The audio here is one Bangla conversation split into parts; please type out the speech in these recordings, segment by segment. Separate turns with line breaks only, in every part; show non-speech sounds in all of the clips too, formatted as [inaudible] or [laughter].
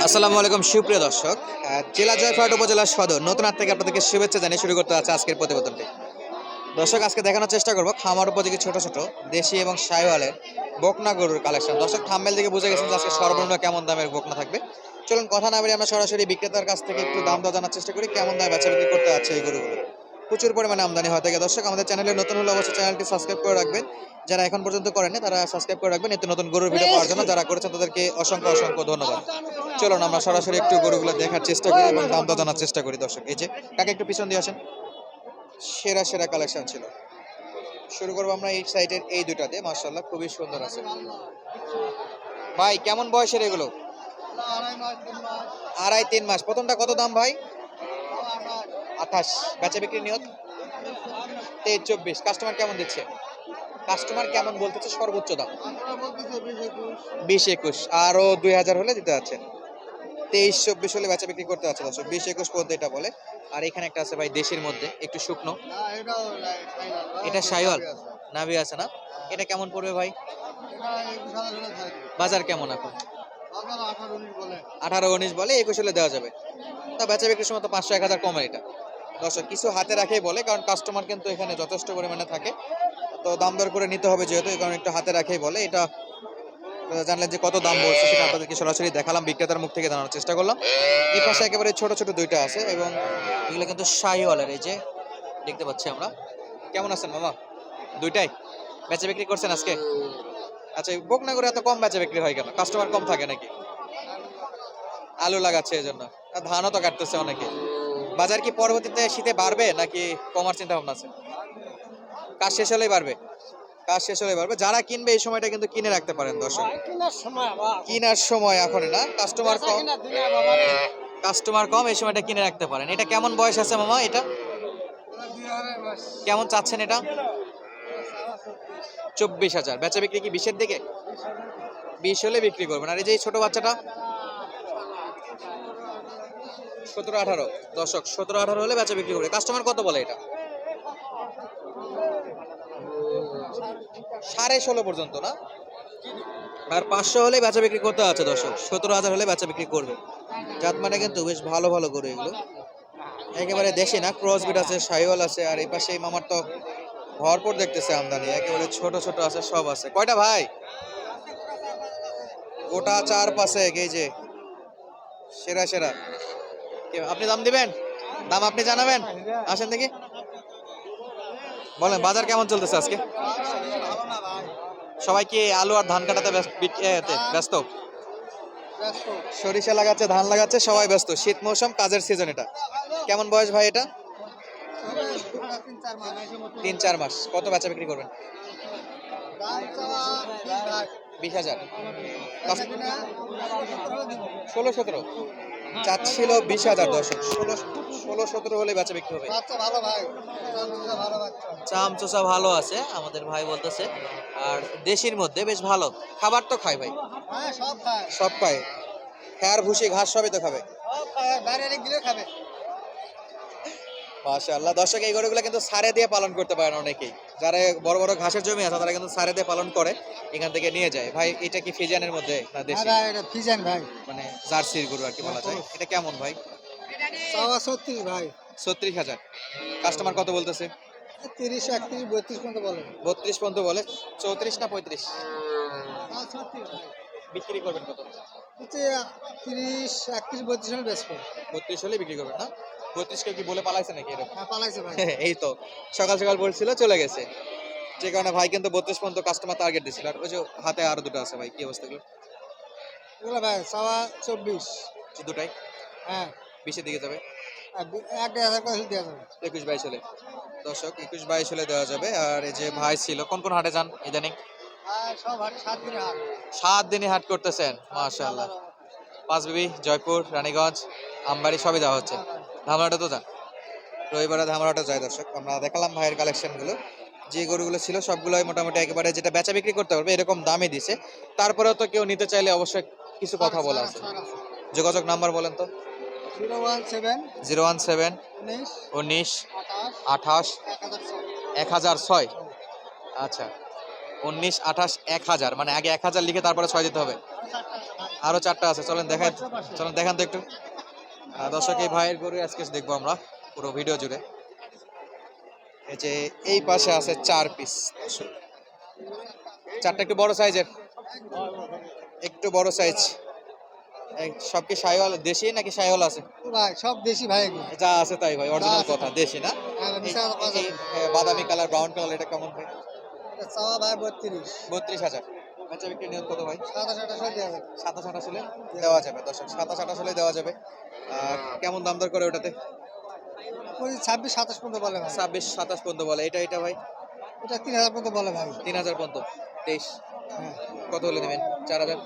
আসসালামু আলাইকুম, সুপ্রিয় দর্শক। জেলা জয়ফাট উপজেলা সদর নতুন হাট থেকে আপনাদেরকে শুভেচ্ছা জানিয়ে শুরু করতে আছে আজকের প্রতিবেদনটি। দর্শক, আজকে দেখানোর চেষ্টা করব খামার উপযোগী ছোট ছোট, দেশি এবং সাইওয়ালের বকনা গরুর কালেকশন। দর্শক থাম্বেল থেকে বুঝে গেছেন যে আজকে সর্বনিম্ন কেমন দামের বকনা থাকবে। চলুন, কথা না বেরিয়ে আমরা সরাসরি বিক্রেতার কাছ থেকে একটু দাম দর জানার চেষ্টা করি, কেমন দামে বেচা বিক্রি করতে আছে এই গরুগুলো। প্রচুর পরিমাণে আমদানি হয় থাকে। দর্শক, আমাদের চ্যানেলে নতুন হলে অবশ্যই চ্যানেলটি সাবস্ক্রাইব করে রাখবেন। যারা এখন পর্যন্ত করেনি তারা সাবস্ক্রাইব করে রাখবেন। নিত্য নতুন গরুর ভিডিও পাওয়ার জন্য যারা করেছেন, তাদেরকে অসংখ্য অসংখ্য ধন্যবাদ। চলুন, আমরা সরাসরি একটু গরুগুলো দেখার চেষ্টা করি এবং দাম জানার চেষ্টা করি, দর্শক। এই যে, কাকে, একটু পিছন দিয়ে আসেন। সেরা সেরা কালেকশন ছিল। শুরু করব আমরা এই সাইডের এই দুটা দিয়ে। মার্শাল্লাহ খুবই সুন্দর আছে। ভাই, কেমন বয়সের এগুলো? আড়াই, তিন মাস। প্রথমটা কত দাম ভাই? আঠাশ, বেচা বিক্রি নিয়ত তেইশ, চব্বিশ। কাস্টমার কেমন দিচ্ছে? কাস্টমার কেমন বলতেছে সর্বোচ্চ দাম। বিশ একুশ। আরও দুই হাজার হলে দিতে যাচ্ছে তেইশ, চব্বিশ হলে বেচা বিক্রি করতে যাচ্ছে দর্শক। বিশ একুশ পর্যন্ত এটা বলে। আর এখানে একটা আছে ভাই দেশের মধ্যে, একটু শুকনো। এটা সাইওয়াল নাভি আছে না? এটা কেমন পড়বে ভাই? বাজার কেমন এখন? আঠারো উনিশ বলে একুশ হলে দেওয়া যাবে। তা বেচা বিক্রির সময় তো পাঁচশো এক হাজার কমে এটা। দর্শক, কিছু হাতে রাখেই বলে, কারণ কাস্টমার কিন্তু এখানে যথেষ্ট পরিমাণে থাকে। তো দাম দর করে নিতে হবে যেহেতু কারণে একটু হাতে রাখেই বলে। এটা জানলেন যে কত দাম বলছে সেটা আপনাদেরকে সরাসরি দেখালাম, বিক্রেতার মুখ থেকে জানানোর চেষ্টা করলাম। এই পাশে একেবারে ছোট ছোট দুইটা আছে এবং এগুলো কিন্তু শাহিওয়ালের, এই যে দেখতে পাচ্ছি আমরা। কেমন আছেন মামা? দুইটাই? বেচা বিক্রি করছেন আজকে? আচ্ছা বকনা করে এত কম বেচা বিক্রি হয় কেন? কাস্টমার কম থাকে নাকি? আলু লাগাচ্ছে এই জন্য। ধানও তো কাটতেছে অনেকে। বাজার কি পরবর্তীতে শীতে বাড়বে নাকি কমার চিন্তা ভাবনা আছে? কাজ শেষ হলেই বাড়বে। কাজ শেষ হলেই বাড়বে। যারা কিনবে এই সময়টা কিন্তু কিনে রাখতে পারেন দর্শক। কিনার সময় এখন না। কাস্টমার কম। কাস্টমার কম এই সময়টা কিনে রাখতে পারেন। এটা কেমন বয়স আছে মামা এটা? কেমন চাচ্ছেন এটা? চব্বিশ হাজার। বেচা বিক্রি কি বিশের দিকে? বিশ হলে বিক্রি করবেন। আর এই যে ছোট বাচ্চাটা? সতেরো, আঠারো। দশক সতেরো, আঠারো হলে বেচা বিক্রি করবে। কাস্টমার কত বলে এটা? সাড়ে ষোলো পর্যন্ত, না? আর পাঁচশো হলে বেচা বিক্রি করতে আছে দর্শক। সতেরো হাজার হলে বেচা বিক্রি করবে। জাত মানে কিন্তু বেশ ভালো ভালো করে এগুলো। একেবারে দেশি না ক্রস বিট আছে, সাইওয়াল আছে, আর এই পাশে মামার তো ভরপুর দেখতেছে আমদানি, একেবারে ছোট ছোট আছে, সব আছে। কয়টা ভাই? গোটা চার পাশে যে। সেরা সেরা। আপনি দাম দিবেন? দাম আপনি জানাবেন? আসেন দেখি। বলেন, বাজার কেমন চলতেছে আজকে? সবাই কি আলু আর ধান কাটাতে ব্যস্ত সরিষা লাগাচ্ছে, ধান লাগাচ্ছে, সবাই ব্যস্ত। শীত মৌসুম, কাজের সিজন এটা। কেমন বয়স ভাই এটা? তিন চার মাস। কত বেচা বিক্রি করবেন? বিশ হাজার। ষোলো সতেরো। চাচ্ছিল বিশ হাজার দর্শক। ষোলো ষোলো সতেরো হলে বেচা বিক্রি হবে। চাম চোষা ভালো আছে আমাদের ভাই বলতেছে। আর দেশির মধ্যে বেশ ভালো। খাবার তো খায় ভাই। সব খায়। খেয়ার ভুসি ঘাস সবই তো খাবে। খাবে। মাশাআল্লাহ। দর্শক এই গরুগুলো কিন্তু সারে দিয়ে পালন করতে পারেন অনেকেই। যারা বড় বড় ঘাসের জমি আছে তারা কিন্তু সারে দিয়ে পালন করে এখান থেকে নিয়ে যায়। ভাই এটা কি ফিজানের মধ্যে না দেশি? মানে জার্সির গরু আর কি বলা যায়। এটা কেমন ভাই?
ভাই।
ছত্রিশ হাজার। কাস্টমার কত বলতেছে?
তিরিশ একত্রিশ বত্রিশ পর্যন্ত বলেন
বত্রিশ পর্যন্ত বলে। চৌত্রিশ না পঁয়ত্রিশ? বিক্রি করবেন কত?
তিরিশ একত্রিশ বত্রিশ হলে বেশ
বত্রিশ হলে বিক্রি করবেন না? বত্রিশকে কি বলে পালাইছে নাকি এরকম?
হ্যাঁ পালাইছে ভাই। [laughs]
এই তো সকাল সকাল বলছিল চলে গেছে। যে কারণে ভাই কিন্তু বত্রিশ পর্যন্ত কাস্টমার টার্গেট দিছিল। আর ওই যে হাতে আরও দুটো আছে ভাই কি অবস্থা এগুলো?
ভাই সাওয়া চব্বিশ।
দুটাই
হ্যাঁ।
বিশের দিকে যাবে?
দেওয়া যাবে।
একুশ বাইশ হলে। দর্শক একুশ বাইশ হলে দেওয়া যাবে। আর এই যে ভাই ছিল কোন কোন হাটে যান ইদানিং?
সাত দিনে হাট।
সাত দিনই হাট করতেছেন মাশাআল্লাহ। পাঁচবিবি জয়পুর রানীগঞ্জ আমবাড়ি সবই দেওয়া হচ্ছে। ধামরাটা তো যান। রবিবারে ধামরাটা যায় দর্শক। আমরা দেখালাম ভাইয়ের কালেকশনগুলো। যে গরুগুলো ছিল সবগুলোই মোটামুটি একেবারে যেটা বেচা বিক্রি করতে পারবে এরকম দামে দিছে। তারপরেও তো কেউ নিতে চাইলে অবশ্যই কিছু কথা বলা আছে। যোগাযোগ নাম্বার বলেন তো?
জিরো ওয়ান সেভেন উনিশ আঠাশ এক
এক হাজার ছয়। আচ্ছা। উনিশ আঠাশ এক হাজার। মানে আগে এক হাজার লিখে তারপরে ছয় দিতে হবে। আরও চারটা আছে। চলেন দেখেন চলেন দেখান তো একটু। দর্শক এই ভাইয়ের গরু আজকে দেখব আমরা পুরো ভিডিও জুড়ে। এই যে এই পাশে আছে চার পিস চারটা একটু বড় সাইজের একটু বড় সাইজ সব কি সাইওয়াল দেশি নাকি সাইওয়াল আছে?
ভাই সব দেশি ভাই
যা আছে তাই ভাই অরিজিনাল কথা দেশি না?
হ্যাঁ,
আহ, বাদামি কালার ব্রাউন কালার এটা কেমন ভাই?
চাওয়া ভাই বত্রিশ।
বত্রিশ হাজার। বাচ্চা বিক্রি নিয়ত কত ভাই?
সাতাশ আঠাশ দেওয়া যাবে।
সাতাশ আঠাশ হলে দেওয়া যাবে দর্শক। সাতাশ আঠাশ হলে দেওয়া যাবে। আর কেমন দাম দর করে ওটাতে?
ওই ছাব্বিশ সাতাশ পর্যন্ত বলে ভাই।
ছাব্বিশ সাতাশ পর্যন্ত বলে। এটা এটা ভাই?
এটা তিন হাজার পর্যন্ত বলে ভাই।
তিন হাজার পর্যন্ত। তেইশ।
হ্যাঁ।
কত হলে দেবেন? চার হাজার?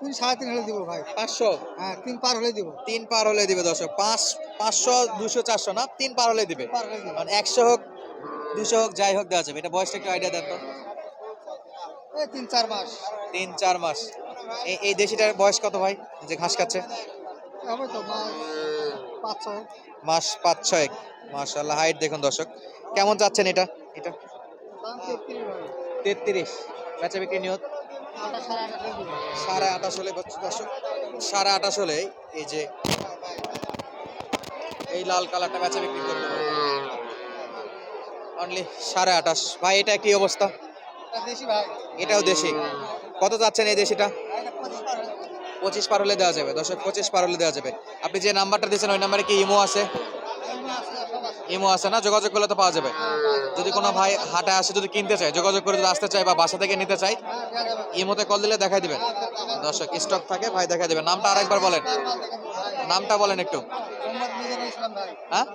তিন সাড়ে তিন হলে দিব ভাই।
পাঁচশো?
হ্যাঁ তিন পার হলে দিব।
তিন পার হলে দিবে দর্শক। পাঁচ পাঁচশো দুশো চারশো না? তিন পার হলে দিবে।
পার হলে দিব।
মানে একশো হোক দুশো হোক যাই হোক দেওয়া যাবে। এটা বয়সটা একটু আইডিয়া দেন তো।
এই তিন চার মাস।
তিন চার মাস। এই এই দেশিটার বয়স কত ভাই? যে ঘাস খাচ্ছে?
মাস পাঁচ ছয়।
মাস ছয়েক মাশাল্লাহ হাইট দেখুন দর্শক। কেমন চাচ্ছেন এটা? এটা?
তেত্রিশ
বেচা বিক্রি নিয়ত?
সাড়ে আঠাশ হলে
দর্শক সাড়ে আঠাশ হলে এই যে এই লাল কালারটা বেচা বিক্রি করতে পারব অনলি সাড়ে আঠাশ। ভাই এটা কি অবস্থা? এটাও দেশি। কত চাচ্ছেন এই দেশিটা?
পঁচিশ পার হলে
দেওয়া যাবে। দর্শক পঁচিশ পার হলে দেওয়া যাবে। আপনি যে নাম্বারটা দিয়েছেন ওই নাম্বারে কি ইমো আছে। ইমো আছে না? যোগাযোগ করলে তো পাওয়া যাবে। যদি কোনো ভাই হাটে আসে যদি কিনতে চায় যোগাযোগ করে যদি আসতে চায় বা বাসা থেকে নিতে চায় ইমোতে কল দিলে দেখাই দিবেন। দর্শক স্টক থাকে ভাই দেখাই দিবেন। নামটা আরেকবার বলেন। নামটা বলেন একটু। হ্যাঁ?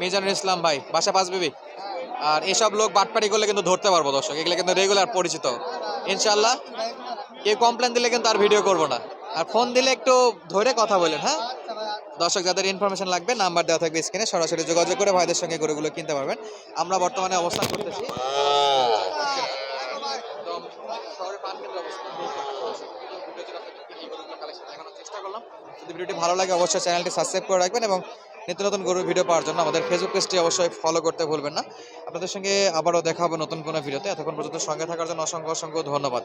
মিজানুর ইসলাম।
ভাই, বাসা পাঁচ বিবি। আর এসব লোক বাটপাড়ি করলে কিন্তু ধরতে পারব দর্শক, এগুলো কিন্তু রেগুলার পরিচিত। ইনশাল্লাহ কেউ কমপ্লেন দিলে কিন্তু আর ভিডিও করব না। আর ফোন দিলে একটু ধরে কথা বলেন হ্যাঁ? দর্শক, যাদের ইনফরমেশন লাগবে নাম্বার দেওয়া থাকবে স্ক্রিনে সরাসরি যোগাযোগ করে ভাইদের সঙ্গে গরুগুলো কিনতে পারবেন। আমরা বর্তমানে অবস্থান করতেছি। যদি ভিডিওটি ভালো লাগে, অবশ্যই চ্যানেলটি সাবস্ক্রাইব করে রাখবেন এবং নিত্য নতুন গরুর ভিডিও পাওয়ার জন্য আমাদের ফেসবুক পেজটি অবশ্যই ফলো করতে ভুলবেন না। আপনাদের সঙ্গে আবারও দেখা হবে নতুন কোনো ভিডিওতে। এতক্ষণ পর্যন্ত সঙ্গে থাকার জন্য অসংখ্য অসংখ্য ধন্যবাদ।